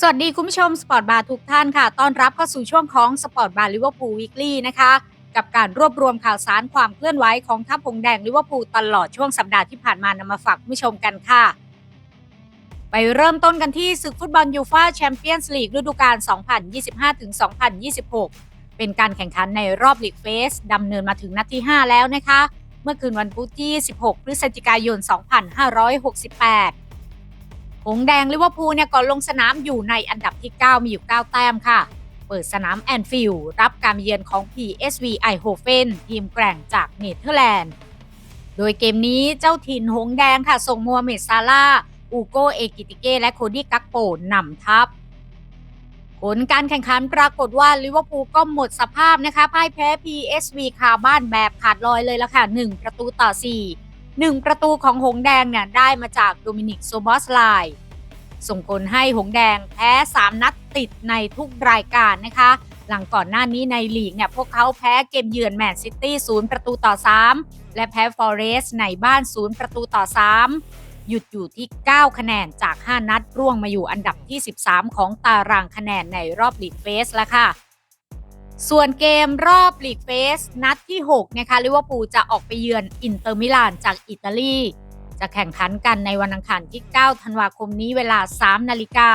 สวัสดีคุณผู้ชมสปอร์ตบาร์ทุกท่านค่ะ ต้อนรับเข้าสู่ช่วงของสปอร์ตบาร์ลิเวอร์พูลวีคลี่นะคะ กับการรวบรวมข่าวสารความเคลื่อนไหวของทัพหงแดงลิเวอร์พูลตลอดช่วงสัปดาห์ที่ผ่านมานำมาฝากคุณผู้ชมกันค่ะ ไปเริ่มต้นกันที่ศึกฟุตบอลยูฟ่าแชมเปี้ยนส์ลีกฤดูกาล 2025-2026 เป็นการแข่งขันในรอบลีกเฟสดำเนินมาถึงนัดที่ 5 แล้วนะคะ เมื่อคืนวันพุธที่ 16 พฤศจิกายน 2568 หงแดงลิเวอร์พูลเนี่ยก่อนลงสนามอยู่ในอันดับที่ 9 มีอยู่ 9 แต้มค่ะ เปิดสนามแอนฟิลด์รับการเยือนของ PSV Eindhoven ทีมแกร่งจากเนเธอร์แลนด์ โดยเกมนี้เจ้าถิ่นหงแดงค่ะ ส่งมัวเมดซาลาอูโกเอกิติเกและโคดี้กักโปนำทัพ ผลการแข่งขันปรากฏว่าลิเวอร์พูลก็หมดสภาพนะคะพ่ายแพ้ PSV คาบ้านแบบขาดลอยเลยละค่ะ 1 ประตูต่อ 4 1ประตูของหงแดงเนี่ยได้มาจากโดมินิกโซบอสไลน์ส่งผลให้หงแดงแพ้ 3 นัดติดในทุกรายการนะคะ หลังก่อนหน้านี้ในลีกเนี่ยพวกเขาแพ้เกมเยือนแมนซิตี้0ประตูต่อ 3 และแพ้ฟอเรสในบ้าน 0 ประตูต่อ 3 หยุดอยู่ที่ 9 คะแนนจาก 5 นัดร่วงมาอยู่อันดับที่ 13 ของตารางคะแนนในรอบลีกเฟสแล้วค่ะ ส่วนเกมรอบลีกเฟสนัดที่ 6 นะคะลิเวอร์พูลจะออกไปเยือนอินเตอร์มิลานจากอิตาลี จะแข่งขันกันในวันอังคารที่ 9 ธันวาคมนี้เวลา 3 นาฬิกา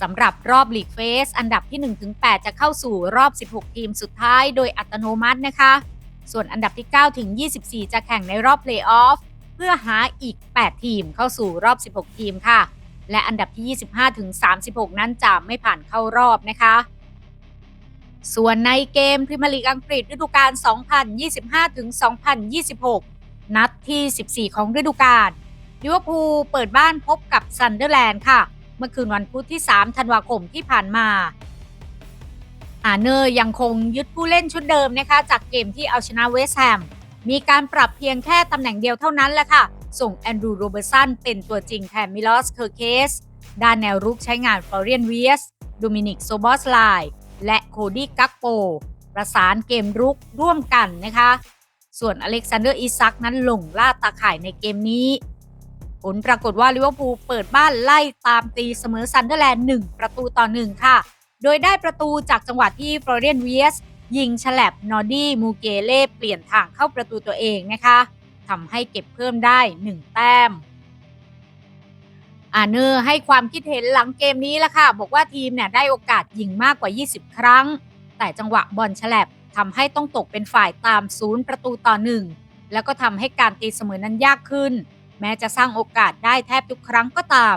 สำหรับรอบลีกเฟสอันดับที่ 1-8 จะเข้าสู่รอบ 16 ทีมสุดท้ายโดยอัตโนมัตินะคะ ส่วนอันดับที่ 9 ถึง 24 จะแข่งในรอบเพลย์ออฟเพื่อหาอีก 8 ทีมเข้าสู่รอบ 16 ทีมค่ะ และอันดับที่ 25 ถึง 36 นั้นจะไม่ผ่านเข้ารอบนะคะ ส่วนในเกมพรีเมียร์ลีกอังกฤษฤดูกาล 2025ถึง2026 นัดที่ 14 ของฤดูกาลลิเวอร์พูลเปิดบ้านพบกับซันเดอร์แลนด์ค่ะ เมื่อคืนวันพุธที่ 3 ธันวาคมที่ผ่านมาอาเนอร์ยังคงยึดผู้เล่นชุดเดิมนะคะ จากเกมที่เอาชนะเวสต์แฮม มีการปรับเพียงแค่ตำแหน่งเดียวเท่านั้นแหละค่ะ ส่งแอนดรูโรเบอร์สันเป็นตัวจริงแทนมิลอสเคอร์เคส ด้านแนวรุกใช้งานฟลอเรียนเวียส โดมินิกโซบอสไล และโคดี้กักโป ประสานเกมรุกร่วมกันนะคะ ส่วนอเล็กซานเดอร์อิซักนั้นหลงล่าตาข่ายในเกมนี้ ผลปรากฏว่าลิเวอร์พูลเปิดบ้านไล่ตามตีเสมอซันเดอร์แลนด์1ประตูต่อ 1 ค่ะ โดยได้ประตูจากจังหวะที่ฟลอเรียนเวียสยิงฉลับนอร์ดี้มูเกเล่เปลี่ยนทางเข้าประตูตัวเองนะคะทำให้เก็บเพิ่มได้ 1 แต้ม อาเนอร์ให้ความคิดเห็นหลังเกมนี้ละค่ะ บอกว่าทีมเนี่ยได้โอกาสยิงมากกว่า 20 ครั้ง แต่จังหวะบอลฉลับทำให้ต้องตกเป็นฝ่ายตามศูนย์ประตูต่อหนึ่งแล้วก็ทำให้การตีเสมอนั้นยากขึ้น แม้จะสร้างโอกาสได้แทบทุกครั้งก็ตาม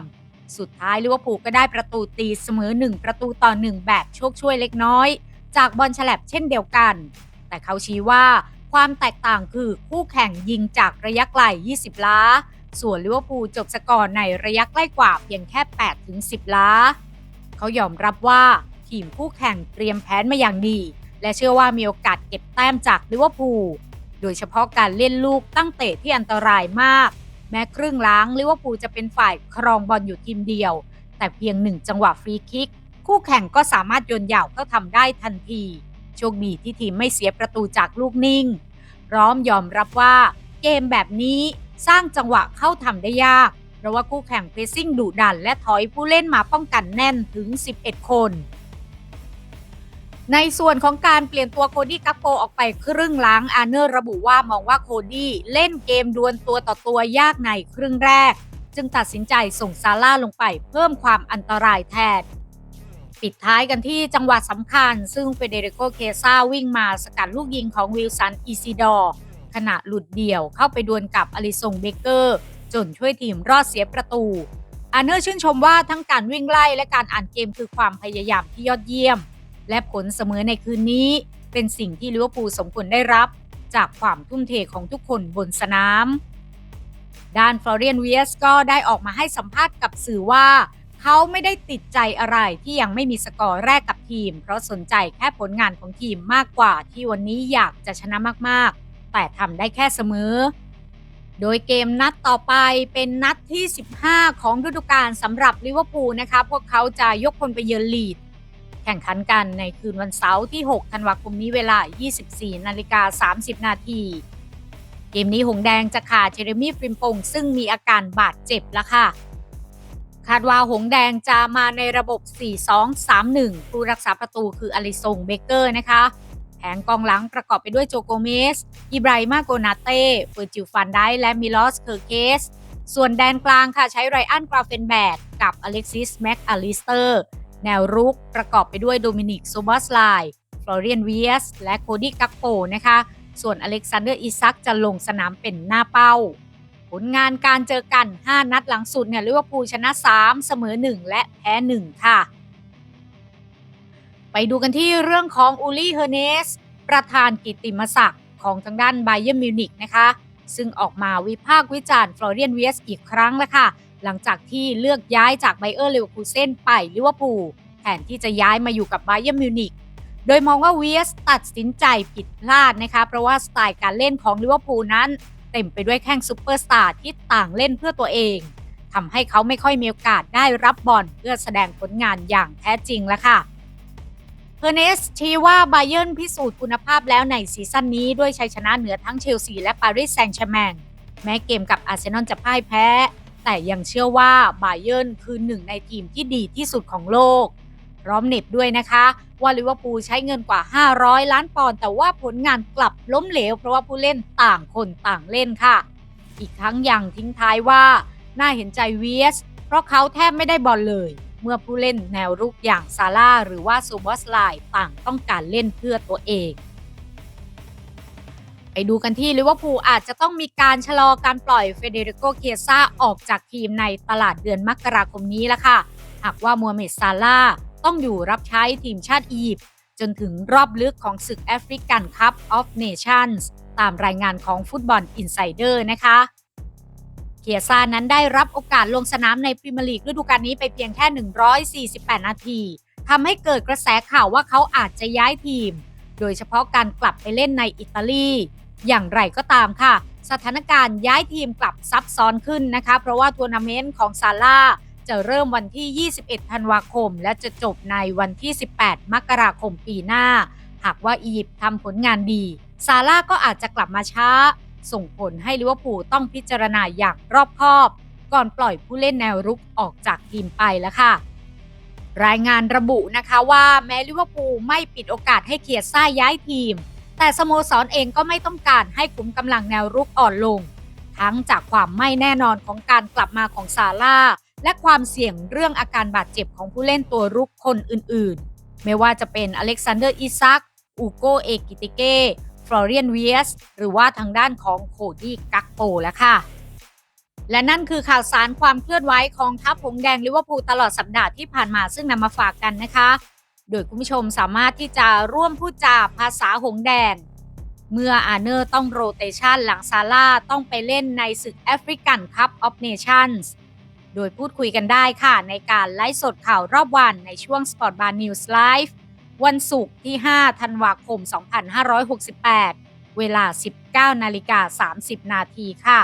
สุดท้ายลิเวอร์พูลก็ได้ประตูตีเสมอ 1 ประตูต่อ 1 แบบโชคช่วยเล็กน้อย จากบอลฉลับเช่นเดียวกัน แต่เขาชี้ว่าความแตกต่างคือคู่แข่งยิงจากระยะไกล 20 ล้า ส่วนลิเวอร์พูลจบสกอร์ในระยะใกล้กว่าเพียงแค่8ถึง10 ล้า เขายอมรับว่าทีมคู่แข่งเตรียมแผนมาอย่างดี และเชื่อว่ามีโอกาสเก็บแต้มจากลิเวอร์พูล โดยเฉพาะการเล่นลูกตั้งเตะที่อันตรายมาก แม้ครึ่งล้างลิเวอร์พูลจะเป็นฝ่ายครองบอลอยู่ทีมเดียว แต่เพียงหนึ่งจังหวะฟรีคิก คู่แข่งก็สามารถโยนยาวเข้าทำได้ทันที โชคดีที่ทีมไม่เสียประตูจากลูกนิ่ง พร้อมยอมรับว่าเกมแบบนี้ สร้างจังหวะเข้าทำได้ยาก เพราะว่าคู่แข่งเพรสซิ่งดุดัน และถอยผู้เล่นมาป้องกันแน่นถึง 11 คน ในส่วนของการเปลี่ยนตัวโคดี้กัปโปออกไปครึ่งหลังอาร์เนอร์ระบุว่ามองว่าโคดี้เล่นเกมดวลตัวต่อตัวยากในครึ่งแรก จึงตัดสินใจส่งซาร่าลงไปเพิ่มความอันตรายแทนปิดท้ายกันที่จังหวะสำคัญ ซึ่งเฟเดริโกเคซ่าวิ่งมาสกัดลูกยิงของวิลสัน อีซิดอร์ ขณะหลุดเดี่ยวเข้าไปดวลกับอลิซงเบเกอร์ จนช่วยทีมรอดเสียประตู อาร์เนอร์ชื่นชมว่าทั้งการวิ่งไล่และการอ่านเกมคือความพยายามที่ยอดเยี่ยม และผลเสมอในคืนนี้ เป็นสิ่งที่ลิเวอร์พูลสมควรได้รับ จากความทุ่มเทของทุกคนบนสนามด้านฟลอเรียนเวียสก็ได้ออกมาให้สัมภาษณ์กับสื่อว่า เขาไม่ได้ติดใจอะไรที่ยังไม่มีสกอร์แรกกับทีม เพราะสนใจแค่ผลงานของทีมมากกว่าที่วันนี้อยากจะชนะมากๆ แต่ทำได้แค่เสมอ โดยเกมนัดต่อไปเป็นนัดที่ 15 ของฤดูกาลสำหรับลิเวอร์พูลนะคะ พวกเขาจะยกพลไปเยือนลีด แข่งขันกันในคืนวันเสาร์ที่ 6 ธันวาคมนี้เวลา 24 นาฬิกา 30 นาทีเกมนี้หงแดงจะขาดเจเรมี่ฟริมปงซึ่งมีอาการบาดเจ็บแล้วค่ะ คาดว่าหงแดงจะมาในระบบ 4-2-3-1 ผู้รักษาประตูคืออลิซงเบเกอร์นะคะ งกองหลังประกอบไปด้วยโจโกเมส อิบราฮิมาโกนาเต้เฟอร์จิลฟันได้และมิลอส เคอร์เคส ส่วนแดนกลางค่ะใช้ไรอันกราเฟนแบกกับอเล็กซิส แม็กอลิสเตอร์ แนวรุกประกอบไปด้วยโดมินิก โซบอสไลฟลอเรียนเวียส และโคดี้กักโปนะคะ ส่วนอเล็กซานเดอร์อิซักจะลงสนามเป็นหน้าเป้า ผลงานการเจอกัน 5 นัดหลังสุดเนี่ยลิเวอร์พูลชนะ 3 เสมอ 1 และแพ้ 1 ค่ะ ไปดูกันที่เรื่องของอูลี่เฮอร์เนส ประธานกิติมศักดิ์ของทางด้านไบเย r n มิวนิกนะคะ ซึ่งออกมาวิพากษ์วิจารณ์ฟลอเรียนเวีสอีกครั้งแล้วค่ะ หลังจากที่เลือกย้ายจากไบเออร์เลวอร์คูเซนไปลิเวอร์พูลแทนที่จะย้ายมาอยู่กับไบเย r n มิวนิกโดยมองว่าเวีสตัดสินใจผิดพลาดนะคะ เพราะว่าสไตล์การเล่นของลิเวอร์พูลนั้น เต็มไปด้วยแข้งซูเปอร์สตาร์ที่ต่างเล่นเพื่อตัวเองทำให้เขาไม่ค่อยมีโอกาสได้รับบอลเพื่อแสดงผลงานอย่างแท้จริงแล้วค่ะ อร์เนสชี้ว่าไบเย r n พิสูจน์คุณภาพแล้วในซีซั่นนี้ด้วยชัยชนะเหนือทั้งเชลซีและปารีสแซงต์แชร์แมงแม้เกมกับอาร์เซนอลจะพ่ายแพ้ แต่ยังเชื่อว่าไบเย r n คือหนึ่งในทีมที่ดีที่สุดของโลก พร้อมเน็บด้วยนะคะ ว่าลิเวอร์พูลใช้เงินกว่า 500 ล้านปอนด์แต่ว่าผลงานกลับล้มเหลว เพราะว่าผู้เล่นต่างคนต่างเล่นค่ะ อีกทั้งยังทิ้งท้ายว่า น่าเห็นใจเวียสเพราะเขาแทบไม่ได้บอลเลย เมื่อผู้เล่นแนวรุกอย่างซาร่าหรือว่าซูบอสไลต่างต้องการเล่นเพื่อตัวเองไปดูกันที่ลิเวอร์พูลอาจจะต้องมีการชะลอการปล่อยเฟเดริโกเคียซ่าออกจากทีมในตลาดเดือนมกราคมนี้แล้วค่ะ หากว่ามัวเมดซาร่าต้องอยู่รับใช้ทีมชาติอียิปต์จนถึงรอบลึกของศึกแอฟริกันคัพออฟเนชั่นส์ตามรายงานของฟุตบอลอินไซเดอร์นะคะ เคียซานั้นได้รับโอกาสลงสนามในพรีเมียร์ลีกฤดูกาลนี้ไปเพียงแค่ 148 นาทีทำให้เกิดกระแสข่าวว่าเขาอาจจะย้ายทีม โดยเฉพาะการกลับไปเล่นในอิตาลี อย่างไรก็ตามค่ะ สถานการณ์ย้ายทีมกลับซับซ้อนขึ้นนะคะ เพราะว่าทัวร์นาเมนต์ของซาร่าจะเริ่มวันที่ 21 ธันวาคม และจะจบในวันที่ 18 มกราคมปีหน้า หากว่าอียิปต์ทำผลงานดี ซาร่าก็อาจจะกลับมาช้า ส่งผลให้ลิเวอร์พูลต้องพิจารณาอย่างรอบคอบ ก่อนปล่อยผู้เล่นแนวรุกออกจากทีมไปแล้วค่ะ รายงานระบุนะคะว่าแม้ลิเวอร์พูลไม่ปิดโอกาสให้เคียร์ซ่าย้ายทีม แต่สโมสรเองก็ไม่ต้องการให้ขุมกำลังแนวรุกอ่อนลง ทั้งจากความไม่แน่นอนของการกลับมาของซาร่าและความเสี่ยงเรื่องอาการบาดเจ็บของผู้เล่นตัวรุกคนอื่นๆ ไม่ว่าจะเป็นอเล็กซานเดอร์อิซักอูโกเอกิติเก ฟลอเรียนเวียสหรือว่าทางด้านของโคดี้กักโปแล้วค่ะ และนั่นคือข่าวสารความเคลื่อนไหวของทัพหงแดงลิเวอร์พูลตลอดสัปดาห์ที่ผ่านมาซึ่งนำมาฝากกันนะคะ โดยคุณผู้ชมสามารถที่จะร่วมพูดจาภาษาหงแดง เมื่ออาเนอร์ต้องโรเตชันหลังซาร่าต้องไปเล่นในศึกแอฟริกันคัพออฟเนชั่นส์โดยพูดคุยกันได้ค่ะในการไลฟ์สดข่าวรอบวันในช่วง Sport Bar News Live วันศุกร์ที่ 5 ธันวาคม 2568 เวลา 19 นาฬิกา 30 นาทีค่ะ